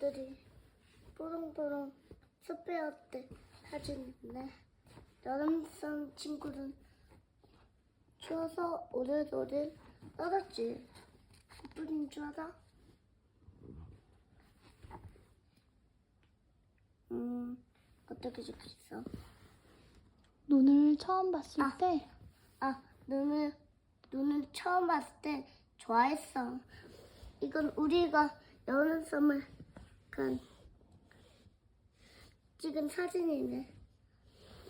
친구들이 뽀롱뽀롱 숲배웠대 사진인데 여름성 친구는 추워서 오들오들 떨었지. 뿐인 줄 알아? 음, 어떻게 적혔어? 눈을 처음 봤을 아. 때 아, 눈을, 눈을 처음 봤을 때 좋아했어. 이건 우리가 여름섬을 간 찍은 사진이네.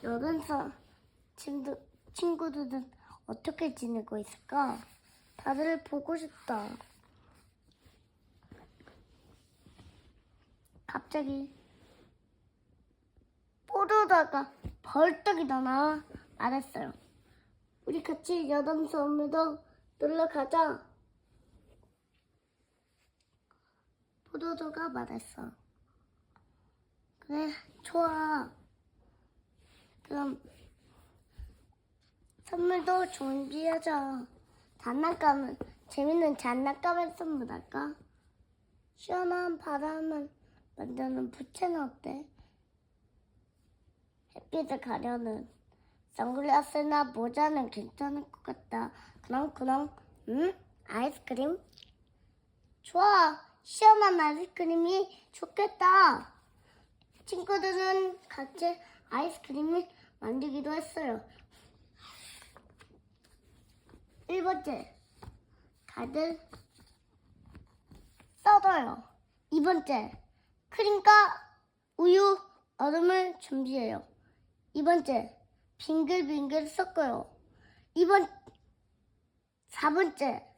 여름섬 친구, 친구들은 어떻게 지내고 있을까? 다들 보고 싶다. 갑자기 뽀로다가 벌떡 일어나 말했어요. 우리 같이 여담섬에도 놀러 가자. 포도도가 말했어. 그래, 좋아. 그럼 선물도 준비하자. 장난감은 재밌는 장난감을 선물할까? 시원한 바람을 만드는 부채는 어때? 햇빛을 가려는 선글라스나 모자는 괜찮을 것 같다. 그럼 그럼 음 아이스크림 좋아 시원한 아이스크림이 좋겠다. 친구들은 같이 아이스크림을 만들기도 했어요. 1번째 다들 썰어요. 2번째 크림과 우유 얼음을 준비해요. 2번째 빙글빙글 섞어요. 2번 4번째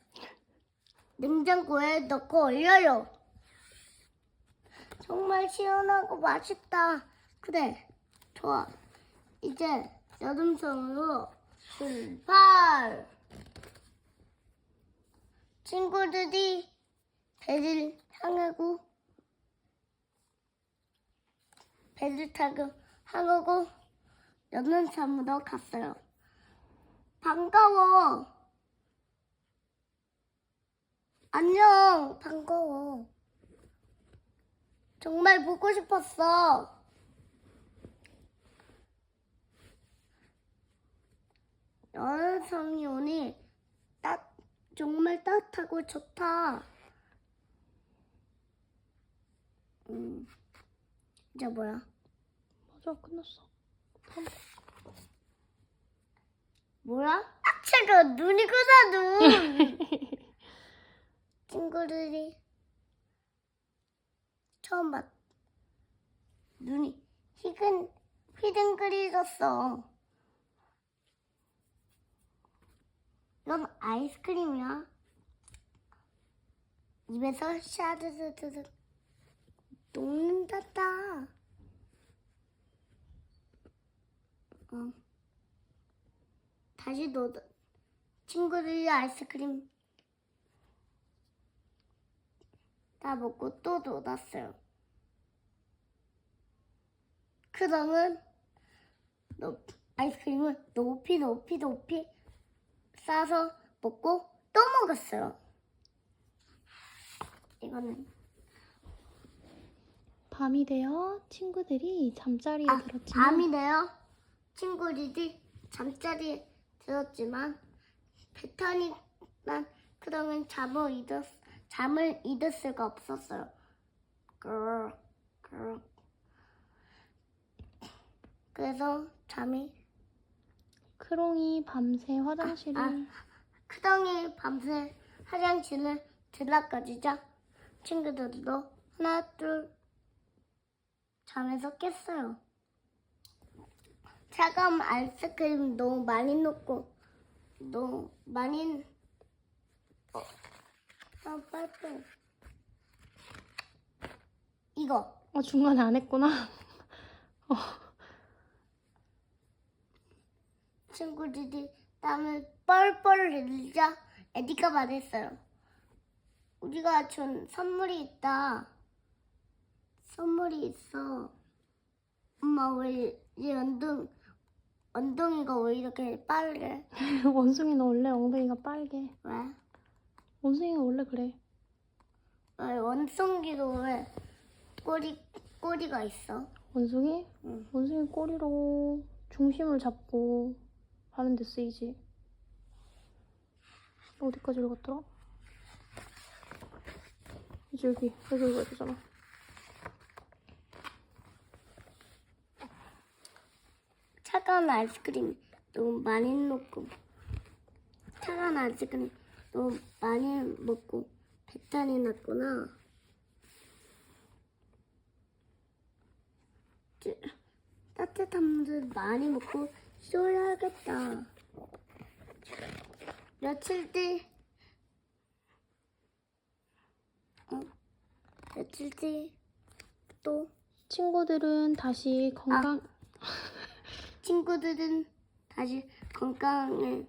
냉장고에 넣고 얼려요. 정말 시원하고 맛있다. 그래, 좋아. 이제 여름성으로 출발. 친구들이 배를 향하고 배를 타고 향하고 연은섬으로 갔어요. 반가워. 안녕. 반가워. 정말 보고 싶었어. 연은섬이 오니 따, 정말 따뜻하고 좋다. 음, 이제 뭐야? 맞아 끝났어. 뭐야? 아, 차가 눈이구나 눈. 친구들이 처음 봤. 눈이 희근 휘둥그리졌어. 이건 아이스크림이야. 입에서 샤드드드드 녹는다다. 어. 다시 넣어 친구들이 아이스크림 다 먹고 또 놀았어요. 그다음은 높- 아이스크림을 높이 높이 높이 싸서 먹고 또 먹었어요. 이거는 밤이 되어 친구들이 잠자리에 아, 들었지만 밤이네요. 친구들이 잠자리에 들었지만 베타니 난 그동안 잠을 잊었 잠을 잊을 수가 없었어요. 그래서 잠이 크롱이 밤새 화장실을 아, 크덩이 밤새 화장실을 들락거리자 친구들도 하나 둘 잠에서 깼어요. 차가운 아이스크림 너무 많이 넣고 너무 많이 어, 아, 빨빨 이거 아 중간에 안 했구나. 어, 친구들이 땀을 뻘뻘 흘리자 에디가 말했어요. 우리가 준 선물이 있다. 선물이 있어. 엄마 왜 이 엉덩 엉덩이가 왜 이렇게 빠르래? 원숭이는 원래 엉덩이가 빨개. 왜? 원숭이가 원래 그래. 왜 원숭이도 왜 꼬리 꼬리가 있어? 원숭이? 응. 원숭이 꼬리로 중심을 잡고 하는 데 쓰이지. 어디까지 읽었더라? 이제 여기, 여기 읽어야 되잖아. 차가운 아이스크림 너무 많이 넣고 차가운 아이스크림 너무 많이 먹고 배탈이 났구나. 쯔, 따뜻한 물을 많이 먹고 쉬어야겠다. 며칠 뒤, 어, 며칠 뒤 또 친구들은 다시 건강, 친구들은 다시 건강에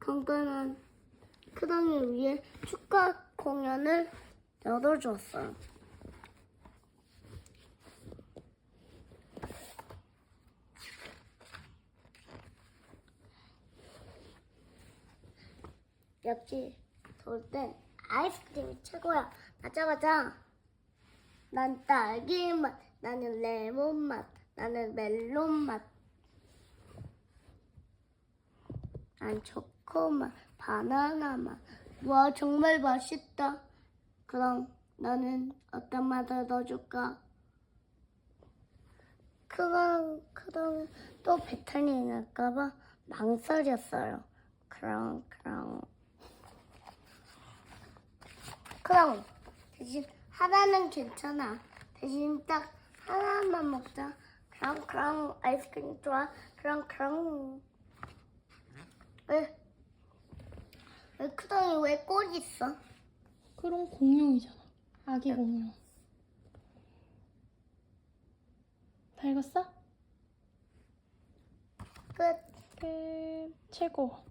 건강한 크랑을 위해 축하 공연을 열어줬어요. 역시 더울 땐 아이스크림이 최고야. 맞아. 난 딸기 맛, 나는 레몬 맛, 나는 멜론 맛. 난 초코 맛, 바나나 맛. 와 정말 맛있다. 그럼 나는 어떤 맛을 넣어줄까? 그럼 그럼 또 배탈이 날까봐 망설였어요. 그럼 그럼 그럼 대신 하나는 괜찮아. 대신 딱 하나만 먹자. 그럼 그럼 아이스크림 좋아. 그럼 그럼 왜? 왜 크덩이 왜 꼬리 있어? 그런 공룡이잖아. 아기 공룡. 다 읽었어? 끝. 끝. 최고.